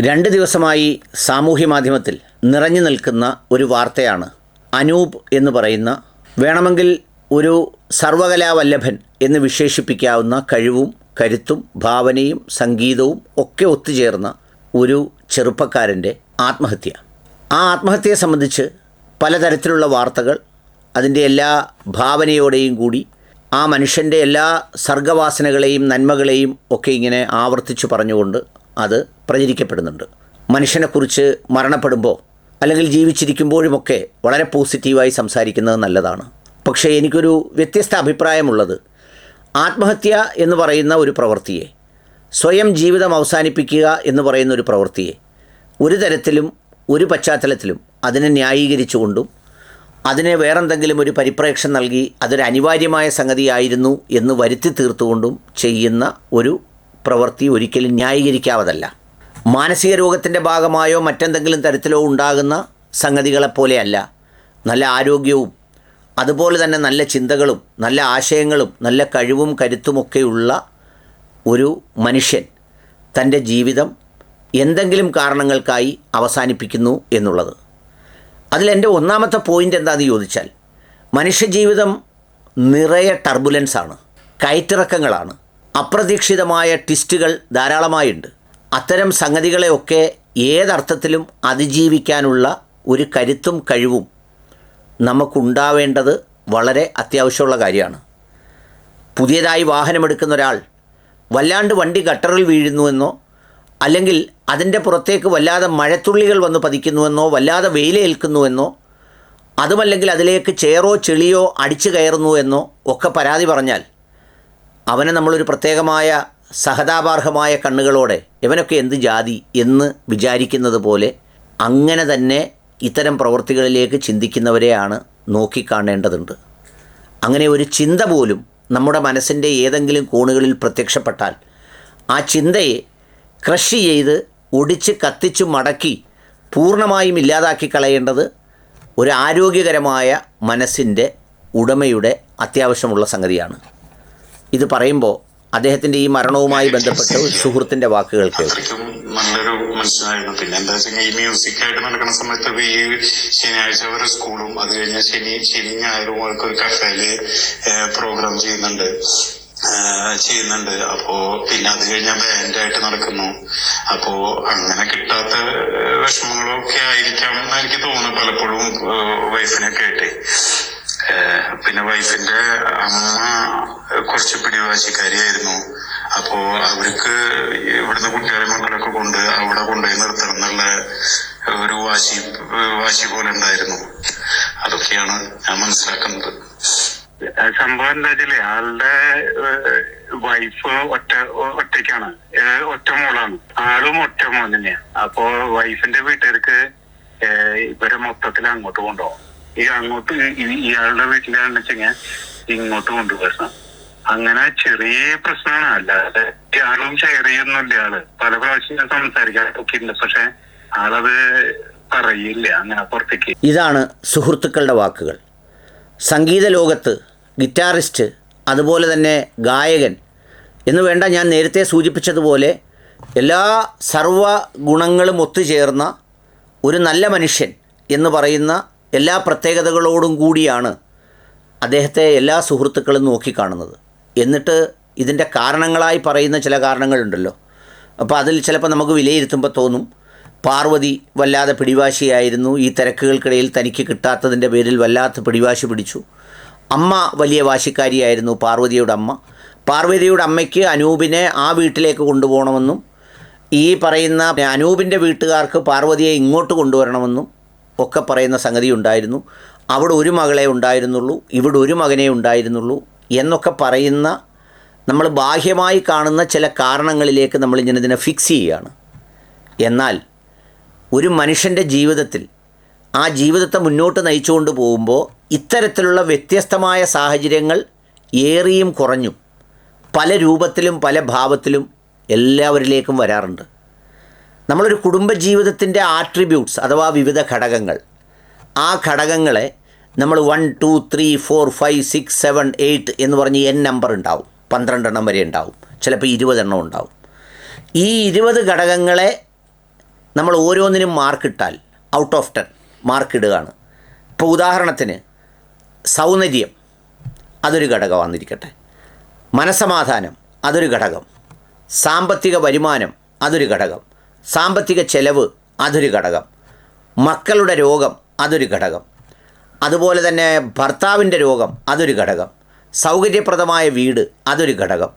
രണ്ട് ദിവസമായി സാമൂഹ്യ മാധ്യമത്തിൽ നിറഞ്ഞു നിൽക്കുന്ന ഒരു വാർത്തയാണ് അനൂപ് എന്ന് പറയുന്ന വേണമെങ്കിൽ ഒരു സർവകലാവല്ലഭൻ എന്ന് വിശേഷിപ്പിക്കാവുന്ന കഴിവും കരുത്തും ഭാവനയും സംഗീതവും ഒക്കെ ഒത്തുചേർന്ന ഒരു ചെറുപ്പക്കാരന്റെ ആത്മഹത്യ. ആ ആത്മഹത്യയെ സംബന്ധിച്ച് പലതരത്തിലുള്ള വാർത്തകൾ അതിന്റെ എല്ലാ ഭാവനയോടെയും കൂടി ആ മനുഷ്യന്റെ എല്ലാ സർഗവാസനകളെയും നന്മകളെയും ഒക്കെ ഇങ്ങനെ ആവർത്തിച്ചു പറഞ്ഞുകൊണ്ട് അത് പ്രചരിക്കപ്പെടുന്നുണ്ട്. മനുഷ്യനെക്കുറിച്ച് മരണപ്പെടുമ്പോൾ അല്ലെങ്കിൽ ജീവിച്ചിരിക്കുമ്പോഴുമൊക്കെ വളരെ പോസിറ്റീവായി സംസാരിക്കുന്നത് നല്ലതാണ്. പക്ഷേ എനിക്കൊരു വ്യത്യസ്ത അഭിപ്രായമുള്ളത്. ആത്മഹത്യ എന്ന് പറയുന്ന ഒരു പ്രവൃത്തിയെ സ്വയം ജീവിതം അവസാനിപ്പിക്കുക എന്ന് പറയുന്ന ഒരു പ്രവൃത്തിയെ ഒരു തരത്തിലും ഒരു പശ്ചാത്തലത്തിലും അതിനെ ന്യായീകരിച്ചുകൊണ്ടും അതിനെ വേറെന്തെങ്കിലും ഒരു പരിപ്രേക്ഷം നൽകി അതൊരു അനിവാര്യമായ സംഗതിയായിരുന്നു എന്ന് വരുത്തി തീർത്തുകൊണ്ടും ചെയ്യുന്ന ഒരു പ്രവൃത്തി ഒരിക്കലും ന്യായീകരിക്കാവതല്ല. മാനസിക രോഗത്തിന്റെ ഭാഗമായോ മറ്റെന്തെങ്കിലും തരത്തിലോ ഉണ്ടാകുന്ന സംഗതികളെപ്പോലെയല്ല. നല്ല ആരോഗ്യവും അതുപോലെ തന്നെ നല്ല ചിന്തകളും നല്ല ആശയങ്ങളും നല്ല കഴിവും കരുത്തുമൊക്കെയുള്ള ഒരു മനുഷ്യൻ തന്റെ ജീവിതം എന്തെങ്കിലും കാരണങ്ങൾക്കായി അവസാനിപ്പിക്കുന്നു എന്നുള്ളത്. അതിലെന്റെ ഒന്നാമത്തെ പോയിന്റ് എന്താണെന്ന് ചോദിച്ചാൽ മനുഷ്യജീവിതം നിറയെ ടർബുലൻസാണ് കയറ്റിറക്കങ്ങളാണ്. അപ്രതീക്ഷിതമായ ട്വിസ്റ്റുകൾ ധാരാളമായുണ്ട്. അത്തരം സംഗതികളെയൊക്കെ ഏതർത്ഥത്തിലും അതിജീവിക്കാനുള്ള ഒരു കരുത്തും കഴിവും നമുക്കുണ്ടാവേണ്ടത് വളരെ അത്യാവശ്യമുള്ള കാര്യമാണ്. പുതിയതായി വാഹനമെടുക്കുന്ന ഒരാൾ വല്ലാണ്ട് വണ്ടി ഗട്ടറിൽ വീഴുന്നുവെന്നോ അല്ലെങ്കിൽ അതിന്റെ പുറത്തേക്ക് വല്ലാതെ മഴത്തുള്ളികൾ വന്ന് പതിക്കുന്നുവെന്നോ വല്ലാതെ വെയിലേൽക്കുന്നുവെന്നോ അതുമല്ലെങ്കിൽ അതിലേക്ക് ചേറോ ചെളിയോ അടിച്ചു കയറുന്നുവെന്നോ ഒക്കെ പരാതി പറഞ്ഞാൽ അവനെ നമ്മളൊരു പ്രത്യേകമായ സഹതാപാർഹമായ കണ്ണുകളോടെ ഇവനൊക്കെ എന്ത് ജാതി എന്ന് വിചാരിക്കുന്നത് പോലെ അങ്ങനെ തന്നെ ഇത്തരം പ്രവൃത്തികളിലേക്ക് ചിന്തിക്കുന്നവരെയാണ് നോക്കിക്കാണേണ്ടതുണ്ട്. അങ്ങനെ ഒരു ചിന്ത പോലും നമ്മുടെ മനസ്സിന്റെ ഏതെങ്കിലും കോണുകളിൽ പ്രത്യക്ഷപ്പെട്ടാൽ ആ ചിന്തയെ ക്രഷ് ചെയ്ത് ഒടിച്ച് കത്തിച്ച് മടക്കി പൂർണമായും ഇല്ലാതാക്കി കളയേണ്ടത് ഒരു ആരോഗ്യകരമായ മനസ്സിന്റെ ഉടമയുടെ അത്യാവശ്യമുള്ള സംഗതിയാണ്. ഇത് പറയുമ്പോൾ അദ്ദേഹത്തിന്റെ ഈ മരണവുമായി ബന്ധപ്പെട്ട് സുഹൃത്തിന്റെ വാക്കുകൾ കേൾക്കും. നല്ലൊരു മനുഷ്യനായിരുന്നു. പിന്നെ എന്താ വെച്ചാൽ ഈ മ്യൂസിക് ആയിട്ട് നടക്കുന്ന സമയത്ത് ഈ ശനിയാഴ്ച ഒരു സ്കൂളും അത് കഴിഞ്ഞാൽ ശനി ശനി ഞായറും അവർക്ക് ഒരു കഫേൽ പ്രോഗ്രാം ചെയ്യുന്നുണ്ട്. ചെയ്യുന്നുണ്ട്. അപ്പോ പിന്നെ അത് കഴിഞ്ഞാൽ ബാൻഡായിട്ട് നടക്കുന്നു. അപ്പോ അങ്ങനെ കിട്ടാത്ത വിഷമങ്ങളൊക്കെ ആയിരിക്കാം എന്ന് എനിക്ക് തോന്നുന്നു പലപ്പോഴും വൈഫിനൊക്കെ ആയിട്ട്. ഏഹ് പിന്നെ വൈഫിന്റെ അമ്മ കുറച്ച് പിടിവാശിക്കാരിയായിരുന്നു. അപ്പോ അവർക്ക് ഇവിടുന്ന് കുട്ടികളെ മക്കളൊക്കെ കൊണ്ട് അവിടെ കൊണ്ടുപോയി നിർത്തണം എന്നുള്ള ഒരു വാശി വാശി പോലെ ഉണ്ടായിരുന്നു. അതൊക്കെയാണ് ഞാൻ മനസ്സിലാക്കുന്നത്. സംഭവം എന്താ വെച്ചാൽ ആളുടെ വൈഫ് ഒറ്റ ഒറ്റയ്ക്കാണ്. ഒറ്റ മോളാണ്. ആളും ഒറ്റ മോൻ തന്നെയാണ് അപ്പോ വൈഫിന്റെ വീട്ടുകാർക്ക് ഇവരെ മൊത്തത്തിൽ അങ്ങോട്ട് കൊണ്ടുപോകും ഈ അങ്ങോട്ട് ഇയാളുടെ വീട്ടിലാണെന്ന് വെച്ചുകഴിഞ്ഞാൽ ഇങ്ങോട്ട് കൊണ്ടുപോകണം അങ്ങനെ ചെറിയ പ്രശ്നമാണ്. അല്ലാതെ ആളും ഷെയർ ചെയ്യുന്നില്ല ആൾ. പല പ്രാവശ്യം ഞാൻ സംസാരിക്കാറൊക്കെ പക്ഷെ ആളത് പറയില്ല. അങ്ങനെ പുറത്തേക്ക്. ഇതാണ് സുഹൃത്തുക്കളുടെ വാക്കുകൾ. സംഗീത ലോകത്ത് ഗിറ്റാറിസ്റ്റ് അതുപോലെ തന്നെ ഗായകൻ എന്ന് വേണ്ട ഞാൻ നേരത്തെ സൂചിപ്പിച്ചതുപോലെ എല്ലാ സർവ ഗുണങ്ങളും ഒത്തുചേർന്ന ഒരു നല്ല മനുഷ്യൻ എന്ന് പറയുന്ന എല്ലാ പ്രത്യേകതകളോടും കൂടിയാണ് അദ്ദേഹത്തെ എല്ലാ സുഹൃത്തുക്കളും നോക്കിക്കാണുന്നത്. എന്നിട്ട് ഇതിന്റെ കാരണങ്ങളായി പറയുന്ന ചില കാരണങ്ങളുണ്ടല്ലോ. അപ്പോൾ അതിൽ ചിലപ്പോൾ നമുക്ക് വിലയിരുത്തുമ്പോൾ തോന്നും പാർവതി വല്ലാതെ പിടിവാശിയായിരുന്നു ഈ തിരക്കുകൾക്കിടയിൽ തനിക്ക് കിട്ടാത്തതിന്റെ പേരിൽ വല്ലാത്ത പിടിവാശി പിടിച്ചു. അമ്മ വലിയ വാശിക്കാരിയായിരുന്നു പാർവതിയുടെ അമ്മ. പാർവതിയുടെ അമ്മയ്ക്ക് അനൂപിനെ ആ വീട്ടിലേക്ക് കൊണ്ടുപോകണമെന്നും ഈ പറയുന്ന അനൂപിന്റെ വീട്ടുകാർക്ക് പാർവതിയെ ഇങ്ങോട്ട് കൊണ്ടുവരണമെന്നും ഒക്കെ പറയുന്ന സംഗതി ഉണ്ടായിരുന്നു. അവിടെ ഒരു മകളെ ഉണ്ടായിരുന്നുള്ളൂ ഇവിടെ ഒരു മകനെ ഉണ്ടായിരുന്നുള്ളൂ എന്നൊക്കെ പറയുന്ന നമ്മൾ ബാഹ്യമായി കാണുന്ന ചില കാരണങ്ങളിലേക്ക് നമ്മളിങ്ങനെ ഇതിനെ ഫിക്സ് ചെയ്യുകയാണ്. എന്നാൽ ഒരു മനുഷ്യന്റെ ജീവിതത്തിൽ ആ ജീവിതത്തെ മുന്നോട്ട് നയിച്ചുകൊണ്ട് പോകുമ്പോൾ ഇത്തരത്തിലുള്ള വ്യത്യസ്തമായ സാഹചര്യങ്ങൾ ഏറിയും കുറഞ്ഞും. പല രൂപത്തിലും പല ഭാവത്തിലും എല്ലാവരിലേക്കും വരാറുണ്ട്. നമ്മളൊരു കുടുംബജീവിതത്തിന്റെ ആട്രിബ്യൂട്ട്സ് അഥവാ വിവിധ ഘടകങ്ങൾ. ആ ഘടകങ്ങളെ നമ്മൾ one two three four five six seven eight എന്ന് പറഞ്ഞ് എൻ നമ്പർ ഉണ്ടാവും. പന്ത്രണ്ടെണ്ണം വരെ ഉണ്ടാവും. ചിലപ്പോൾ ഇരുപതെണ്ണം ഉണ്ടാവും. ഈ ഇരുപത് ഘടകങ്ങളെ നമ്മൾ ഓരോന്നിനും മാർക്കിട്ടാൽ ഔട്ട് ഓഫ് ടെൻ മാർക്ക് ഇടുകയാണ്. ഇപ്പോൾ ഉദാഹരണത്തിന് സൗന്ദര്യം അതൊരു ഘടകമാണെന്നിരിക്കട്ടെ മനസമാധാനം അതൊരു ഘടകം. സാമ്പത്തിക വരുമാനം അതൊരു ഘടകം. സാമ്പത്തിക ചെലവ് അതൊരു ഘടകം. മക്കളുടെ രോഗം അതൊരു ഘടകം. അതുപോലെ തന്നെ ഭർത്താവിന്റെ രോഗം അതൊരു ഘടകം. സൗകര്യപ്രദമായ വീട് അതൊരു ഘടകം.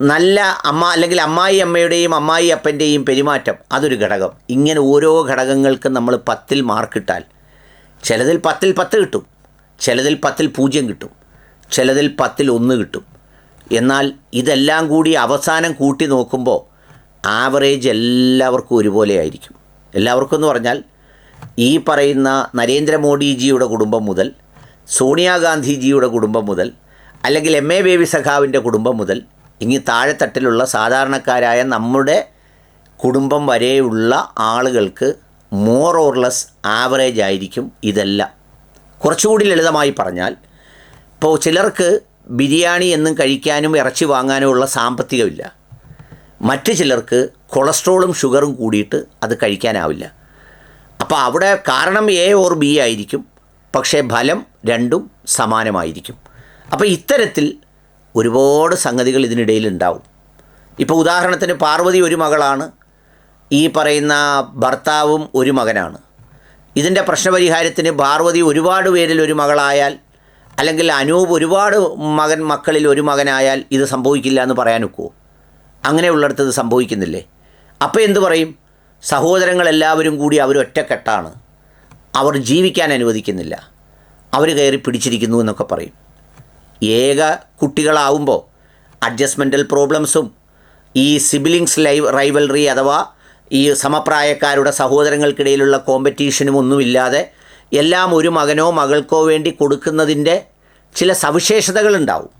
നല്ല അമ്മ അല്ലെങ്കിൽ അമ്മായി അമ്മയുടെയും അമ്മായി അപ്പന്റെയും പെരുമാറ്റം അതൊരു ഘടകം. ഇങ്ങനെ ഓരോ ഘടകങ്ങൾക്കും നമ്മൾ പത്തിൽ മാർക്കിട്ടാൽ ചിലതിൽ പത്തിൽ പത്ത് കിട്ടും. ചിലതിൽ പത്തിൽ പൂജ്യം കിട്ടും. ചിലതിൽ പത്തിൽ ഒന്ന് കിട്ടും. എന്നാൽ ഇതെല്ലാം കൂടി അവസാനം കൂട്ടി നോക്കുമ്പോൾ ആവറേജ് എല്ലാവർക്കും ഒരുപോലെ ആയിരിക്കും. എല്ലാവർക്കും എന്ന് പറഞ്ഞാൽ ഈ പറയുന്ന നരേന്ദ്രമോദിജിയുടെ കുടുംബം മുതൽ സോണിയാഗാന്ധിജിയുടെ കുടുംബം മുതൽ അല്ലെങ്കിൽ എം എ ബേബി സഖാവിന്റെ കുടുംബം മുതൽ ഇനി താഴെത്തട്ടിലുള്ള സാധാരണക്കാരായ നമ്മുടെ കുടുംബം വരെയുള്ള ആളുകൾക്ക് മോർ ഓർ ലെസ് ആവറേജ് ആയിരിക്കും ഇതെല്ലാം. കുറച്ചുകൂടി ലളിതമായി പറഞ്ഞാൽ ഇപ്പോൾ ചിലർക്ക് ബിരിയാണി എന്നും കഴിക്കാനും ഇറച്ചി വാങ്ങാനും ഉള്ള സാമ്പത്തികമില്ല. മറ്റ് ചിലർക്ക് കൊളസ്ട്രോളും ഷുഗറും കൂടിയിട്ട് അത് കഴിക്കാനാവില്ല. അപ്പോൾ അവിടെ കാരണം എ ഓർ ബി ആയിരിക്കും. പക്ഷേ ഫലം രണ്ടും സമാനമായിരിക്കും. അപ്പോൾ ഇത്തരത്തിൽ ഒരുപാട് സംഗതികൾ ഇതിനിടയിൽ ഉണ്ടാവും. ഇപ്പോൾ ഉദാഹരണത്തിന് പാർവതി ഒരു മകളാണ്. ഈ പറയുന്ന ഭർത്താവും ഒരു മകനാണ്. ഇതിന്റെ പ്രശ്നപരിഹാരത്തിന് പാർവതി ഒരുപാട് പേരിൽ ഒരു മകളായാൽ അല്ലെങ്കിൽ അനൂപ് ഒരുപാട് മകൻ മക്കളിൽ ഒരു മകനായാൽ ഇത് സംഭവിക്കില്ല എന്ന് പറയാൻ ഒക്കുമോ അങ്ങനെയുള്ളിടത്ത് ഇത് സംഭവിക്കുന്നില്ലേ? അപ്പോൾ എന്തു പറയും? സഹോദരങ്ങളെല്ലാവരും കൂടി അവർ ഒറ്റക്കെട്ടാണ്. അവർ ജീവിക്കാൻ അനുവദിക്കുന്നില്ല. അവർ കയറി പിടിച്ചിരിക്കുന്നു എന്നൊക്കെ പറയും. ഏക കുട്ടികളാവുമ്പോൾ അഡ്ജസ്റ്റ്മെന്റൽ പ്രോബ്ലംസും ഈ സിബിലിങ്സ് ലൈവ് റൈവൽറി അഥവാ ഈ സമപ്രായക്കാരുടെ സഹോദരങ്ങൾക്കിടയിലുള്ള കോമ്പറ്റീഷനും ഒന്നുമില്ലാതെ എല്ലാം ഒരു മകനോ മകൾക്കോ വേണ്ടി കൊടുക്കുന്നതിന്റെ ചില സവിശേഷതകളുണ്ടാവും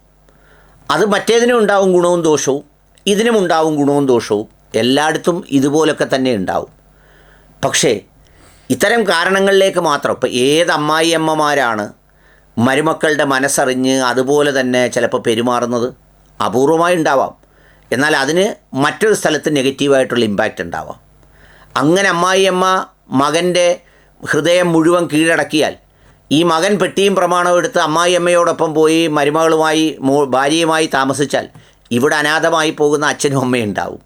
അത് മറ്റേതിനും ഉണ്ടാവും ഗുണവും ദോഷവും. ഇതിനും ഉണ്ടാവും ഗുണവും ദോഷവും എല്ലായിടത്തും ഇതുപോലൊക്കെ തന്നെ ഉണ്ടാവും. പക്ഷേ ഇത്തരം കാരണങ്ങളിലേക്ക് മാത്രം ഇപ്പോൾ ഏത് അമ്മായിയമ്മമാരാണ് മരുമക്കളുടെ മനസ്സറിഞ്ഞ് അതുപോലെ തന്നെ ചിലപ്പോൾ പെരുമാറുന്നത്? അപൂർവമായി ഉണ്ടാവാം. എന്നാൽ അതിന് മറ്റൊരു സ്ഥലത്ത് നെഗറ്റീവായിട്ടുള്ള ഇമ്പാക്റ്റ് ഉണ്ടാവാം. അങ്ങനെ അമ്മായിയമ്മ മകന്റെ ഹൃദയം മുഴുവൻ കീഴടക്കിയാൽ ഈ മകൻ പെട്ടിയും പ്രമാണവും എടുത്ത് അമ്മായിയമ്മയോടൊപ്പം പോയി മരുമകളുമായി ഭാര്യയുമായി താമസിച്ചാൽ ഇവിടെ അനാഥമായി പോകുന്ന അച്ഛനും അമ്മയും ഉണ്ടാവും.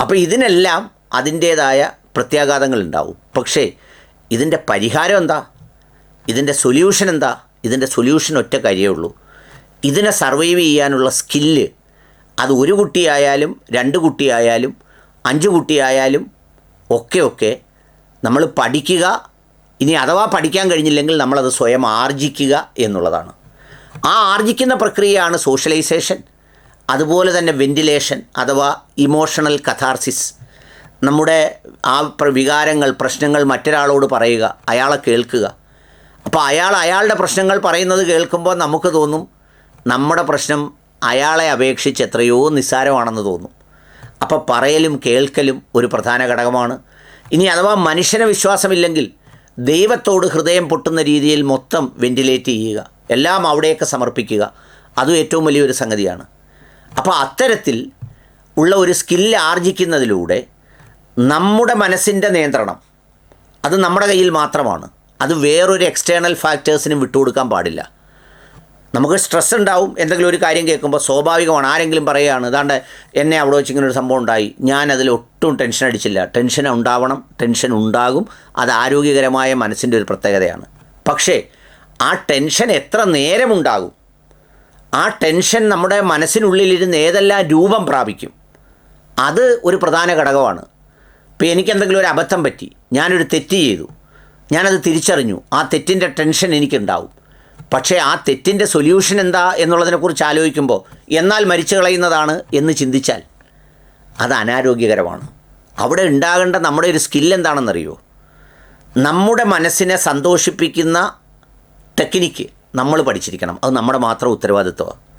അപ്പോൾ ഇതിനെല്ലാം അതിന്റേതായ പ്രത്യാഘാതങ്ങൾ ഉണ്ടാവും പക്ഷേ ഇതിന്റെ പരിഹാരം എന്താ? ഇതിന്റെ സൊല്യൂഷൻ എന്താ? ഇതിന്റെ സൊല്യൂഷൻ ഒറ്റ കാര്യമേ ഉള്ളൂ. ഇതിനെ സർവൈവ് ചെയ്യാനുള്ള സ്കില്ല് അത് ഒരു കുട്ടിയായാലും രണ്ട് കുട്ടിയായാലും അഞ്ച് കുട്ടിയായാലും ഒക്കെ ഒക്കെ നമ്മൾ പഠിക്കുക. ഇനി അഥവാ പഠിക്കാൻ കഴിഞ്ഞില്ലെങ്കിൽ നമ്മളത് സ്വയം ആർജിക്കുക എന്നുള്ളതാണ്. ആ ആർജിക്കുന്ന പ്രക്രിയയാണ് സോഷ്യലൈസേഷൻ അതുപോലെ തന്നെ വെന്റിലേഷൻ അഥവാ ഇമോഷണൽ കഥാർസിസ്. നമ്മുടെ ആ വികാരങ്ങൾ പ്രശ്നങ്ങൾ മറ്റൊരാളോട് പറയുക അയാളെ കേൾക്കുക. അപ്പോൾ അയാൾ അയാളുടെ പ്രശ്നങ്ങൾ പറയുന്നത് കേൾക്കുമ്പോൾ നമുക്ക് തോന്നും നമ്മുടെ പ്രശ്നം അയാളെ അപേക്ഷിച്ച് എത്രയോ നിസ്സാരമാണെന്ന് തോന്നും. അപ്പോൾ പറയലും കേൾക്കലും ഒരു പ്രധാന ഘടകമാണ്. ഇനി അഥവാ മനുഷ്യന് വിശ്വാസമില്ലെങ്കിൽ ദൈവത്തോട് ഹൃദയം പൊട്ടുന്ന രീതിയിൽ മൊത്തം വെന്റിലേറ്റ് ചെയ്യുക. എല്ലാം അവിടെയൊക്കെ സമർപ്പിക്കുക. അതും ഏറ്റവും വലിയൊരു സംഗതിയാണ്. അപ്പോൾ അത്തരത്തിൽ ഉള്ള ഒരു സ്കില്ല് ആർജിക്കുന്നതിലൂടെ നമ്മുടെ മനസ്സിന്റെ നിയന്ത്രണം അത് നമ്മുടെ കയ്യിൽ മാത്രമാണ്. അത് വേറൊരു എക്സ്റ്റേണൽ ഫാക്ടേഴ്സിനും വിട്ടുകൊടുക്കാൻ പാടില്ല. നമുക്ക് സ്ട്രെസ് ഉണ്ടാവും എന്തെങ്കിലും ഒരു കാര്യം കേൾക്കുമ്പോൾ സ്വാഭാവികമാണ്. ആരെങ്കിലും പറയുകയാണ് ഇതാണ്ട് എന്നെ അവിടെ വെച്ച് ഇങ്ങനെ ഒരു സംഭവം ഉണ്ടായി. ഞാൻ അതിൽ ഒട്ടും ടെൻഷൻ അടിച്ചില്ല. ടെൻഷൻ ഉണ്ടാവണം ടെൻഷൻ ഉണ്ടാകും. അത് ആരോഗ്യകരമായ മനസ്സിന്റെ ഒരു പ്രത്യേകതയാണ്. പക്ഷേ ആ ടെൻഷൻ എത്ര നേരമുണ്ടാകും? ആ ടെൻഷൻ നമ്മുടെ മനസ്സിനുള്ളിലിരുന്ന് ഏതെല്ലാം രൂപം പ്രാപിക്കും. അത് ഒരു പ്രധാന ഘടകമാണ്. ഇപ്പോൾ എനിക്കെന്തെങ്കിലും ഒരു അബദ്ധം പറ്റി ഞാനൊരു തെറ്റ് ചെയ്തു ഞാനത് തിരിച്ചറിഞ്ഞു ആ തെറ്റിന്റെ ടെൻഷൻ എനിക്കുണ്ടാവും. പക്ഷേ ആ തെറ്റിന്റെ സൊല്യൂഷൻ എന്താ എന്നുള്ളതിനെക്കുറിച്ച് ആലോചിക്കുമ്പോൾ എന്നാൽ മരിച്ചു കളയുന്നതാണ് എന്ന് ചിന്തിച്ചാൽ അത് അനാരോഗ്യകരമാണ്. അവിടെ ഉണ്ടാകേണ്ട നമ്മുടെ ഒരു സ്കിൽ എന്താണെന്നറിയോ? നമ്മുടെ മനസ്സിനെ സന്തോഷിപ്പിക്കുന്ന ടെക്നിക്ക് നമ്മൾ പഠിച്ചിരിക്കണം. അത് നമ്മുടെ മാത്രം ഉത്തരവാദിത്വമാണ്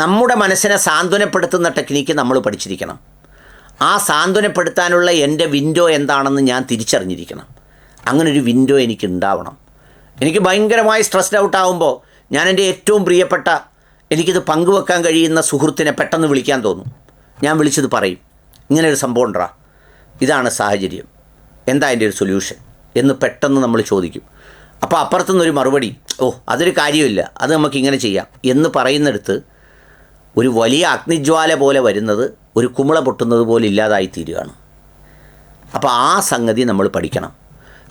നമ്മുടെ മനസ്സിനെ സാന്ത്വനപ്പെടുത്തുന്ന ടെക്നിക്ക് നമ്മൾ പഠിച്ചിരിക്കണം. ആ സാന്ത്വനപ്പെടുത്താനുള്ള എന്റെ വിൻഡോ എന്താണെന്ന് ഞാൻ തിരിച്ചറിഞ്ഞിരിക്കണം. അങ്ങനൊരു വിൻഡോ എനിക്ക് ഉണ്ടാവണം. എനിക്ക് ഭയങ്കരമായി സ്ട്രെസ്ഡ് ഔട്ട് ആകുമ്പോൾ ഞാൻ എന്റെ ഏറ്റവും പ്രിയപ്പെട്ട എനിക്കിത് പങ്കുവെക്കാൻ കഴിയുന്ന സുഹൃത്തിനെ പെട്ടെന്ന് വിളിക്കാൻ തോന്നും. ഞാൻ വിളിച്ചത് പറയും ഇങ്ങനൊരു സംഭവം ഉണ്ടാ ഇതാണ് സാഹചര്യം. എന്താ അതിന്റെ ഒരു സൊല്യൂഷൻ എന്ന് പെട്ടെന്ന് നമ്മൾ ചോദിക്കും. അപ്പോൾ അപ്പുറത്തുനിന്നൊരു മറുപടി ഓ അതൊരു കാര്യമില്ല അത് നമുക്ക് ഇങ്ങനെ ചെയ്യാം എന്ന് പറയുന്നിടത്ത് ഒരു വലിയ അഗ്നിജ്വാല പോലെ വരുന്നത് ഒരു കുമിള പൊട്ടുന്നത് പോലെ ഇല്ലാതായി തീരുകയാണ്. അപ്പോൾ ആ സംഗതി നമ്മൾ പഠിക്കണം.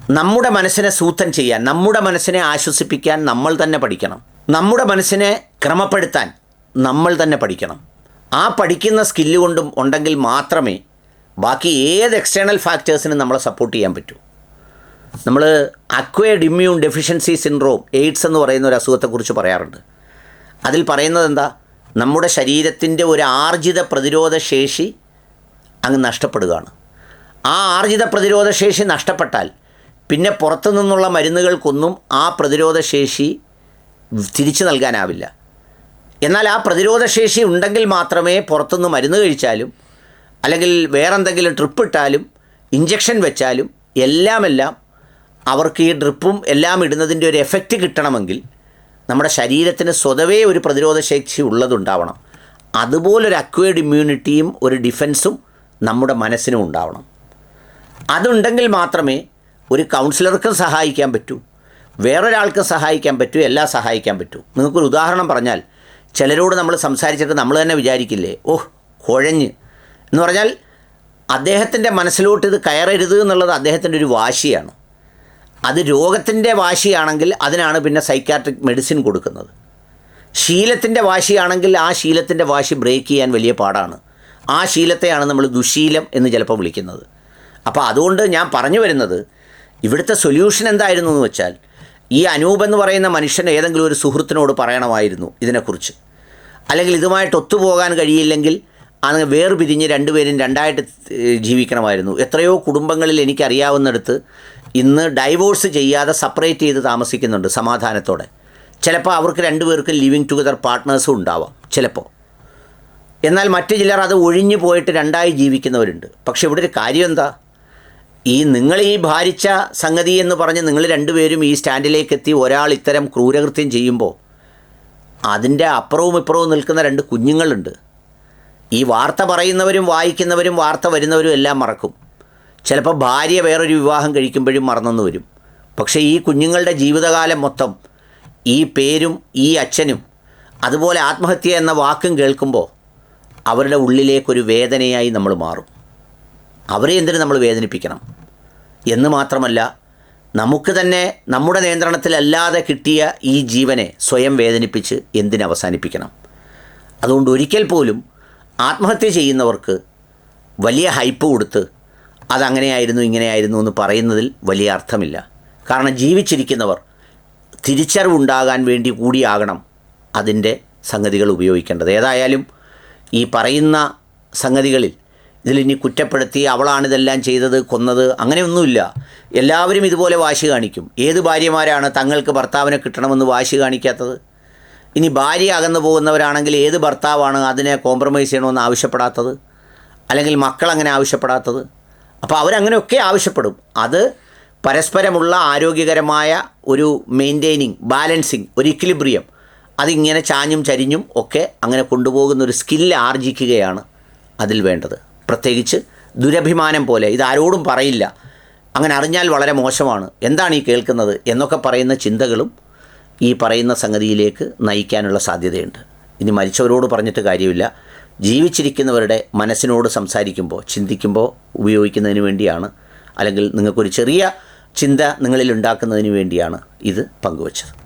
നമ്മുടെ മനസ്സിനെ സൂത്തൻ ചെയ്യാൻ നമ്മുടെ മനസ്സിനെ ആശ്വസിപ്പിക്കാൻ നമ്മൾ തന്നെ പഠിക്കണം. നമ്മുടെ മനസ്സിനെ ക്രമപ്പെടുത്താൻ നമ്മൾ തന്നെ പഠിക്കണം. ആ പഠിക്കുന്ന സ്കില്ല് കൊണ്ടും ഉണ്ടെങ്കിൽ മാത്രമേ ബാക്കി ഏത് എക്സ്റ്റേണൽ ഫാക്ടേഴ്സിനും നമ്മളെ സപ്പോർട്ട് ചെയ്യാൻ പറ്റൂ. നമ്മൾ acquired immune deficiency syndrome AIDS എന്ന് പറയുന്ന ഒരു അസുഖത്തെക്കുറിച്ച് പറയാറുണ്ട്. അതിൽ പറയുന്നത് എന്താ? നമ്മുടെ ശരീരത്തിന്റെ ഒരു ആർജിത പ്രതിരോധ ശേഷി അങ്ങ് നഷ്ടപ്പെടുകയാണ്. ആ ആർജിത പ്രതിരോധ ശേഷി നഷ്ടപ്പെട്ടാൽ പിന്നെ പുറത്തു നിന്നുള്ള മരുന്നുകൾക്കൊന്നും ആ പ്രതിരോധ ശേഷി തിരിച്ചു നൽകാനാവില്ല. എന്നാൽ ആ പ്രതിരോധ ശേഷി ഉണ്ടെങ്കിൽ മാത്രമേ പുറത്തുനിന്ന് മരുന്ന് കഴിച്ചാലും അല്ലെങ്കിൽ വേറെന്തെങ്കിലും ട്രിപ്പ് ഇട്ടാലും ഇഞ്ചക്ഷൻ വെച്ചാലും എല്ലാമെല്ലാം അവർക്ക് ഈ ഡ്രിപ്പും എല്ലാം ഇടുന്നതിന്റെ ഒരു എഫക്റ്റ് കിട്ടണമെങ്കിൽ നമ്മുടെ ശരീരത്തിന് സ്വതവേ ഒരു പ്രതിരോധ ശേഷി ഉള്ളതുണ്ടാവണം. അതുപോലൊരു അക്വേർഡ് ഇമ്മ്യൂണിറ്റിയും ഒരു ഡിഫൻസും നമ്മുടെ മനസ്സിനും ഉണ്ടാവണം. അതുണ്ടെങ്കിൽ മാത്രമേ ഒരു കൗൺസിലർക്കും സഹായിക്കാൻ പറ്റൂ. വേറൊരാൾക്കും സഹായിക്കാൻ പറ്റൂ എല്ലാം സഹായിക്കാൻ പറ്റൂ. നിങ്ങൾക്കൊരു ഉദാഹരണം പറഞ്ഞാൽ ചിലരോട് നമ്മൾ സംസാരിച്ചിട്ട് നമ്മൾ തന്നെ വിചാരിക്കില്ലേ ഓഹ് കുഴഞ്ഞ്. എന്ന് പറഞ്ഞാൽ അദ്ദേഹത്തിന്റെ മനസ്സിലോട്ട് ഇത് കയറരുത് എന്നുള്ളത് അദ്ദേഹത്തിന്റെ ഒരു വാശിയാണ്. അത് രോഗത്തിന്റെ വാശിയാണെങ്കിൽ അതിനാണ് പിന്നെ സൈക്കാട്രിക് മെഡിസിൻ കൊടുക്കുന്നത്. ശീലത്തിന്റെ വാശിയാണെങ്കിൽ ആ ശീലത്തിന്റെ വാശി ബ്രേക്ക് ചെയ്യാൻ വലിയ പാടാണ്. ആ ശീലത്തെയാണ് നമ്മൾ ദുശീലം എന്ന് ചിലപ്പോൾ വിളിക്കുന്നത്. അപ്പോൾ അതുകൊണ്ട് ഞാൻ പറഞ്ഞു വരുന്നത് ഇവിടുത്തെ സൊല്യൂഷൻ എന്തായിരുന്നു എന്ന് വെച്ചാൽ ഈ അനൂപ് എന്ന് പറയുന്ന മനുഷ്യൻ ഏതെങ്കിലും ഒരു സുഹൃത്തിനോട് പറയണമായിരുന്നു ഇതിനെക്കുറിച്ച്. അല്ലെങ്കിൽ ഇതുമായിട്ട് ഒത്തുപോകാൻ കഴിയില്ലെങ്കിൽ അങ്ങ് വേർപിരിഞ്ഞ് രണ്ടുപേരും രണ്ടായിട്ട് ജീവിക്കണമായിരുന്നു. എത്രയോ കുടുംബങ്ങളിൽ എനിക്കറിയാവുന്നിടത്ത് ഇന്ന് ഡൈവോഴ്സ് ചെയ്യാതെ സെപ്പറേറ്റ് ചെയ്ത് താമസിക്കുന്നുണ്ട് സമാധാനത്തോടെ. ചിലപ്പോൾ അവർക്ക് രണ്ടുപേർക്കും ലിവിങ് ടുഗദർ പാർട്ട്നേഴ്സും ഉണ്ടാവാം ചിലപ്പോൾ എന്നാൽ മറ്റു ചിലർ അത് ഒഴിഞ്ഞു പോയിട്ട് രണ്ടായി ജീവിക്കുന്നവരുണ്ട്. പക്ഷെ ഇവിടെ ഒരു കാര്യം എന്താ? ഈ നിങ്ങൾ ഈ ഭാരിച്ച സംഗതി എന്ന് പറഞ്ഞ് നിങ്ങൾ രണ്ടുപേരും ഈ സ്റ്റാൻഡിലേക്ക് എത്തി ഒരാൾ ഇത്തരം ക്രൂരകൃത്യം ചെയ്യുമ്പോൾ അതിന്റെ അപ്പുറവും ഇപ്പുറവും നിൽക്കുന്ന രണ്ട് കുഞ്ഞുങ്ങളുണ്ട്. ഈ വാർത്ത പറയുന്നവരും വായിക്കുന്നവരും വാർത്ത വരുന്നവരും എല്ലാം മറക്കും. ചിലപ്പോൾ ഭാര്യ വേറൊരു വിവാഹം കഴിക്കുമ്പോഴും മറന്നെന്ന് വരും. പക്ഷേ ഈ കുഞ്ഞുങ്ങളുടെ ജീവിതകാലം മൊത്തം ഈ പേരും ഈ അച്ഛനും അതുപോലെ ആത്മഹത്യ എന്ന വാക്കും കേൾക്കുമ്പോൾ അവരുടെ ഉള്ളിലേക്കൊരു വേദനയായി നമ്മൾ മാറും. അവരെ എന്തിനു നമ്മൾ വേദനിപ്പിക്കണം? എന്ന് മാത്രമല്ല നമുക്ക് തന്നെ നമ്മുടെ നിയന്ത്രണത്തിലല്ലാതെ കിട്ടിയ ഈ ജീവനെ സ്വയം വേദനിപ്പിച്ച് എന്തിനവസാനിപ്പിക്കണം അതുകൊണ്ട് ഒരിക്കൽ പോലും ആത്മഹത്യ ചെയ്യുന്നവർക്ക് വലിയ ഹൈപ്പ് കൊടുത്ത് അതങ്ങനെയായിരുന്നു ഇങ്ങനെയായിരുന്നു എന്ന് പറയുന്നതിൽ വലിയ അർത്ഥമില്ല. കാരണം ജീവിച്ചിരിക്കുന്നവർ തിരിച്ചറിവുണ്ടാകാൻ വേണ്ടി കൂടിയാകണം അതിന്റെ സംഗതികൾ ഉപയോഗിക്കേണ്ടത്. ഏതായാലും ഈ പറയുന്ന സംഗതികളിൽ ഇതിലിനി കുറ്റപ്പെടുത്തി അവളാണിതെല്ലാം ചെയ്തത് കൊന്നത് അങ്ങനെയൊന്നുമില്ല. എല്ലാവരും ഇതുപോലെ വാശി കാണിക്കും. ഏത് ഭാര്യമാരാണ് തങ്ങൾക്ക് ഭർത്താവിനെ കിട്ടണമെന്ന് വാശി കാണിക്കാത്തത്? ഇനി ഭാര്യ അകന്നു പോകുന്നവരാണെങ്കിൽ ഏത് ഭർത്താവാണ് അതിനെ കോംപ്രമൈസ് ചെയ്യണമെന്ന് ആവശ്യപ്പെടാത്തത്? അല്ലെങ്കിൽ മക്കൾ അങ്ങനെ ആവശ്യപ്പെടാത്തത്? അപ്പോൾ അവരങ്ങനെയൊക്കെ ആവശ്യപ്പെടും. അത് പരസ്പരമുള്ള ആരോഗ്യകരമായ ഒരു മെയിന്റെയിനിങ് ബാലൻസിങ് ഒരു ഇക്വിലിബ്രിയം അതിങ്ങനെ ചാഞ്ഞും ചരിഞ്ഞും ഒക്കെ അങ്ങനെ കൊണ്ടുപോകുന്ന ഒരു സ്കില്ല് ആർജിക്കുകയാണ് അതിൽ വേണ്ടത്. പ്രത്യേകിച്ച് ദുരഭിമാനം പോലെ ഇതാരോടും പറയില്ല. അങ്ങനെ അറിഞ്ഞാൽ വളരെ മോശമാണ്. എന്താണ് ഈ കേൾക്കുന്നത് എന്നൊക്കെ പറയുന്ന ചിന്തകളും ഈ പറയുന്ന സംഗതിയിലേക്ക് നയിക്കാനുള്ള സാധ്യതയുണ്ട്. ഇനി മരിച്ചവരോട് പറഞ്ഞിട്ട് കാര്യമില്ല. ജീവിച്ചിരിക്കുന്നവരുടെ മനസ്സിനോട് സംസാരിക്കുമ്പോൾ ചിന്തിക്കുമ്പോൾ ഉപയോഗിക്കുന്നതിന് വേണ്ടിയാണ് അല്ലെങ്കിൽ നിങ്ങൾക്കൊരു ചെറിയ ചിന്ത നിങ്ങളിൽ ഉണ്ടാക്കുന്നതിന് വേണ്ടിയാണ് ഇത് പങ്കുവച്ചത്.